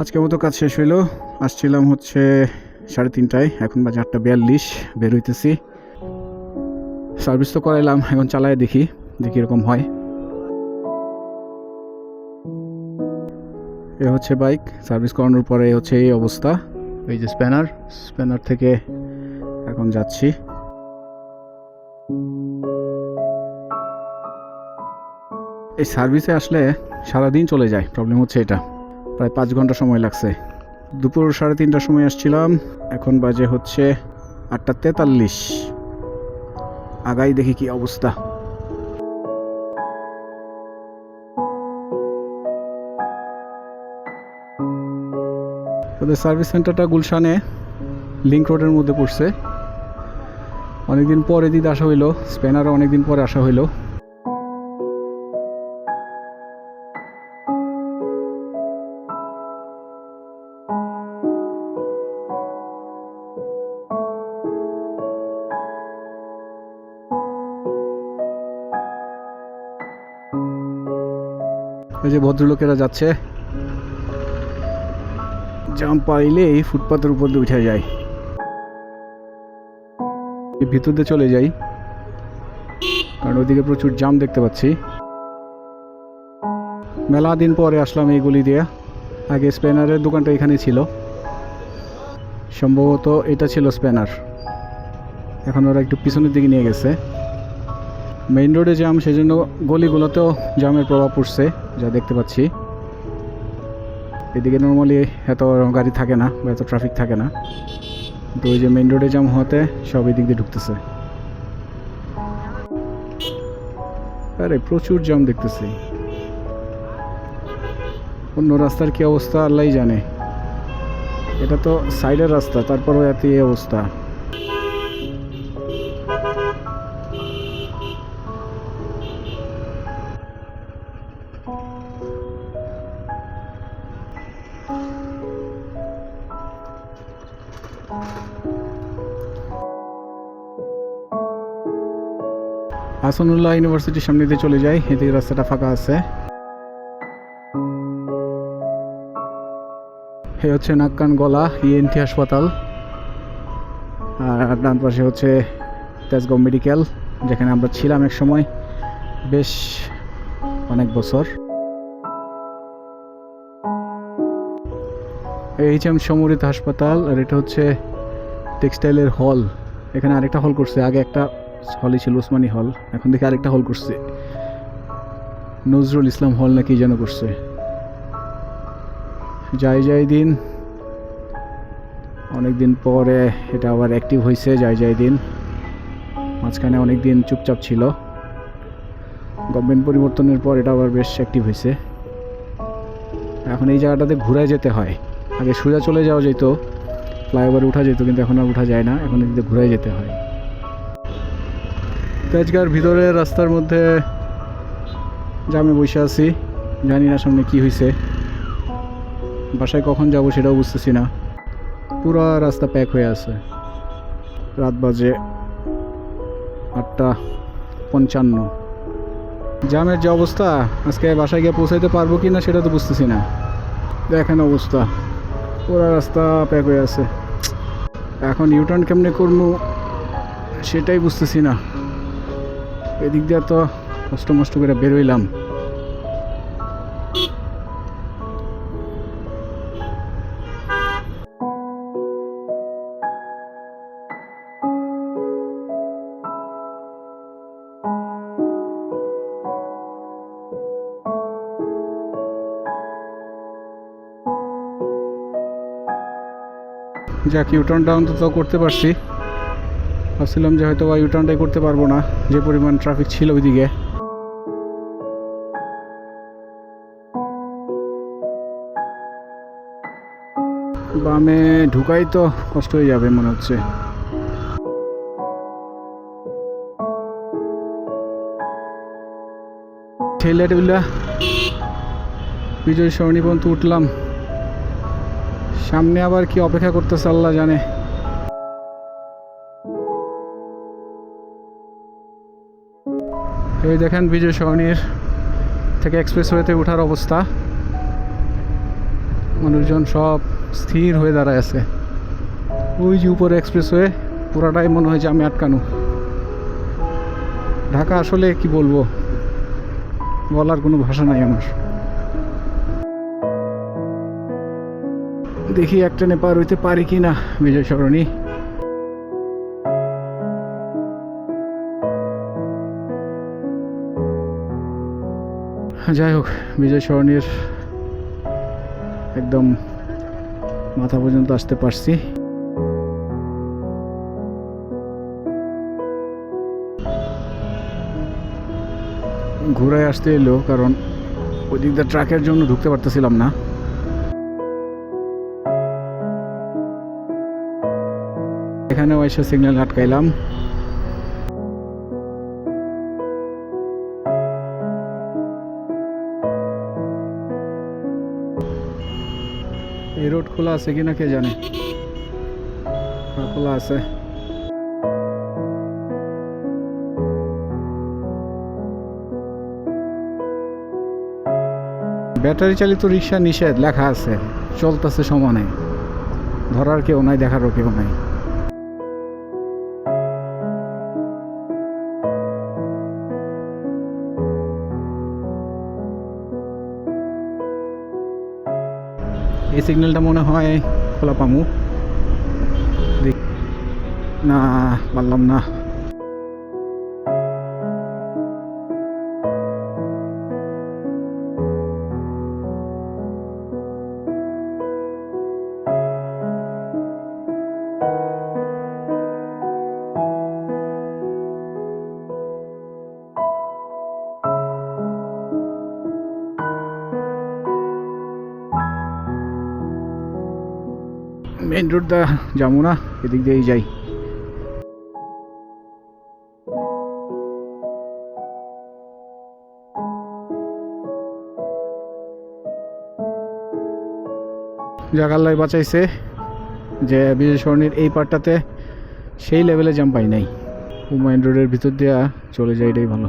আজকের মতো কাজ শেষ হইল। আসছিলাম হচ্ছে সাড়ে তিনটায়, এখন বাজে আটটা বিয়াল্লিশ, বের হইতেছি। সার্ভিস তো করাইলাম, এখন চালায় দেখি দেখি এরকম হয়। এ হচ্ছে বাইক, সার্ভিস করানোর পরে হচ্ছে এই অবস্থা। এই যে স্প্যানার স্প্যানার থেকে এখন যাচ্ছি। এই সার্ভিসে আসলে সারাদিন চলে যায়, প্রবলেম হচ্ছে এটা। প্রায় পাঁচ ঘণ্টা সময় লাগছে। দুপুর সাড়ে তিনটার সময় আসছিলাম। এখন বাজে হচ্ছে আটটা তেতাল্লিশ। আগাই দেখি কি অবস্থা। ওদের সার্ভিস সেন্টারটা গুলশানে লিঙ্ক রোডের মধ্যে পড়ছে। অনেকদিন পর এদিক আসা হইল। স্পেনারও অনেকদিন পরে আসা হইল। এই যে ভদ্রলোকেরা যাচ্ছে। জাম পাইলেই ফুটপাতের উপর দিয়ে উঠে যায়। এই ভিতর দিয়ে চলে যাই। কারণ ওইদিকে প্রচুর জাম দেখতে পাচ্ছি। মেলা দিন পরে আসলাম এই গলি দিয়ে। আগে স্প্যানারের দোকানটা এখানে ছিল। সম্ভবত এটা ছিল স্প্যানার। এখন ওরা একটু পিছনের দিকে নিয়ে গেছে। মেইন রোডে জ্যাম, সেজন্য গলিগুলোতেও জ্যামের প্রভাব পড়ছে, যা দেখতে পাচ্ছি। এদিকে নর্মালি এত গাড়ি থাকে না বা এত ট্রাফিক থাকে না। তো ওই যে মেইন রোডে জ্যাম হওয়াতে সব এদিক দিয়ে ঢুকতেছে। আরে, প্রচুর জ্যাম দেখতেছি। অন্য রাস্তার কি অবস্থা আল্লাহ জানে। এটা তো সাইডের রাস্তা, তারপরও এত অবস্থা। হাসানুল্লাহ ইউনিভার্সিটির সামনে দিয়ে চলে যাই। এদিকে রাস্তাটা ফাঁকা আছে। এই হচ্ছে নাক কান গলা ইএনটি হাসপাতাল। আর ডান পাশে হচ্ছে তেজগাঁও মেডিকেল, যেখানে আমরা ছিলাম এক সময় বেশ অনেক বছর। এই হচ্ছে সমরিত হাসপাতাল আর এটা হচ্ছে টেক্সটাইলের হল। এখানে আরেকটা হল করছে, আগে একটা হলই ছিল ওসমানী হল। এখন দেখি আরেকটা হল করছে। নজরুল ইসলাম হল নাকি যেন করছে। যাই যাই দিন। অনেক দিন পরে এটা আবার অ্যাক্টিভ হয়েছে যাই যাই দিন। মাঝখানে অনেক দিন চুপচাপ ছিল। গভর্নমেন্ট পরিবর্তনের পর এটা আবার বেশ অ্যাক্টিভ হয়েছে এখন এই জায়গাটাতে ঘুরে যেতে হয়। আগে সোজা চলে যাওয়া যেত, ফ্লাইওভারে উঠা যেত, কিন্তু এখন আর উঠা যায় না। এখন ঘুরে যেতে হয়। তেজগার ভিতরে রাস্তার মধ্যে জামে বসে আছি। জানি না সামনে কি হয়েছে বাসায় কখন যাব সেটাও বুঝতেছি না। পুরো রাস্তা প্যাক হয়ে আছে। রাত বাজে আটটা পঞ্চান্ন। জামের যে অবস্থা, আজকে বাসায় গিয়ে পৌঁছাইতে পারব কি না সেটা তো বুঝতেছি না। দেখেন অবস্থা। পুরো রাস্তা প্যাক হয়ে আছে। এখন ইউটার্ন কেমনে করব সেটাই বুঝতেছি না। এদিক দিয়ে তো কষ্ট মষ্ট করে বেরোইলাম। যাক ইউটার্নটা অন্তত করতে পারছি। ভাবছিলাম যে হয়তো বা ইউটার্নটাই করতে পারব না। যে পরিমাণ ট্রাফিক ছিল ওইদিকে। বামে ঢুকাই তো কষ্ট হয়ে যাবে মনে হচ্ছে। বিজয় সরণি পর্যন্ত উঠলাম। সামনে আবার কি অপেক্ষা করতেছে আল্লাহ জানে। এই দেখেন বিজয় সরণির থেকে এক্সপ্রেসওয়েতে ওঠার অবস্থা। মানুষজন সব স্থির হয়ে দাঁড়ায় আছে। ওই যে উপরে এক্সপ্রেসওয়ে পুরাটাই মনে হয় আমি আটকানো। ঢাকা আসলে কি বলব? বলার কোনো ভাষা নাই আমার। দেখি একটা নেপার হইতে পারি কি না বিজয় সরণি। যাই হোক, বিজয় সরণির একদম মাথা পর্যন্ত আসতে পারছি। ঘুরে আসতে এলো, কারণ ওই দিক দিয়ে ট্রাকের জন্য ঢুকতে পারতেছিলাম না। এখানেও এসে সিগন্যাল আটকাইলাম। রোড খোলা আছে কিনা কে জানে? হ্যাঁ, খোলা আছে। ব্যাটারি চালিত রিক্সা নিষেধ লেখা আছে। চলতেছে সমানে ধরার কেউ নাই দেখারও কেউ নাই। এই সিগন্যালটা মনে হয় খোলা পামু। না পারলাম না। মেন রোড দা যাব না এদিক দিয়েই যাই। জাগাল্লাই বাঁচাইছে যে বিজয় সরণির এই পার্টটাতে সেই লেভেলে জাম পাই নাই। হুমায়ুন রোডের ভিতর দিয়া চলে যায় এটাই ভালো।